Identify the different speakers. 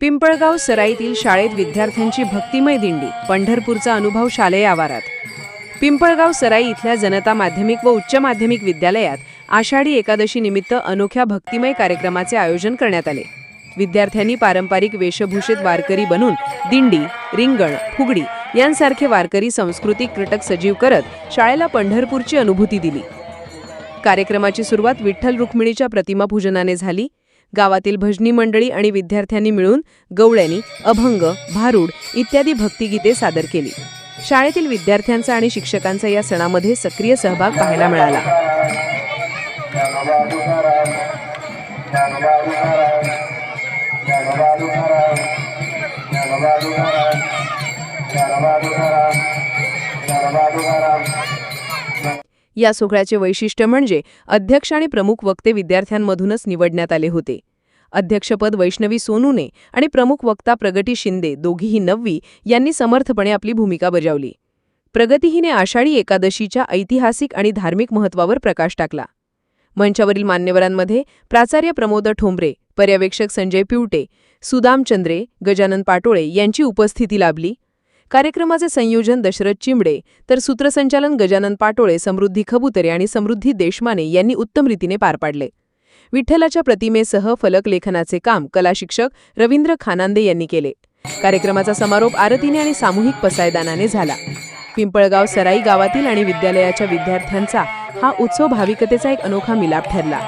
Speaker 1: पिंपळगाव सराईतील शाळेत विद्यार्थ्यांची भक्तिमय दिंडी पंढरपूरचा अनुभव शालेय आवारात. पिंपळगाव सराई इथल्या जनता माध्यमिक व उच्च माध्यमिक विद्यालयात आषाढी एकादशी निमित्त अनोख्या भक्तिमय कार्यक्रमाचे आयोजन करण्यात आले. विद्यार्थ्यांनी पारंपरिक वेशभूषित वारकरी बनून दिंडी रिंगण फुगडी यांसारखे वारकरी सांस्कृतिक कीटक सजीव करत शाळेला पंढरपूरची अनुभूती दिली. कार्यक्रमाची सुरुवात विठ्ठल रुक्मिणीच्या प्रतिमा पूजनाने झाली. गावातील भजनी मंडळी आणि विद्यार्थ्यांनी मिळून गवळ्यांनी अभंग भारूड इत्यादी भक्तिगीते सादर केली. शाळेतील विद्यार्थ्यांचा आणि शिक्षकांचा या सणामध्ये सक्रिय सहभाग पाहायला मिळाला. या सोहळ्याचे वैशिष्ट्य म्हणजे अध्यक्ष आणि प्रमुख वक्ते विद्यार्थ्यांमधूनच निवडण्यात आले होते. अध्यक्षपद वैष्णवी सोनूने आणि प्रमुख वक्ता प्रगती शिंदे दोघीही नववी यांनी समर्थपणे आपली भूमिका बजावली. प्रगतीहीने आषाढी एकादशीच्या ऐतिहासिक आणि धार्मिक महत्वावर प्रकाश टाकला. मंचावरील मान्यवरांमध्ये प्राचार्य प्रमोद ठोंबरे पर्यवेक्षक संजय पिवटे सुदाम चंद्रे गजानन पाटोळे यांची उपस्थिती लाभली. कार्यक्रमाचे संयोजन दशरथ चिमडे तर सूत्रसंचालन गजानन पाटोळे समृद्धी खबुतरे आणि समृद्धी देशमाने यांनी उत्तम रीतीने पार पाडले. विठ्ठलाच्या प्रतिमेसह फलकलेखनाचे काम कलाशिक्षक रवींद्र खानांदे यांनी केले. कार्यक्रमाचा समारोप आरतीने आणि सामूहिक पसायदानाने झाला. पिंपळगाव सराई गावातील आणि विद्यालयाच्या विद्यार्थ्यांचा हा उत्सव भाविकतेचा एक अनोखा मिलाप ठरला.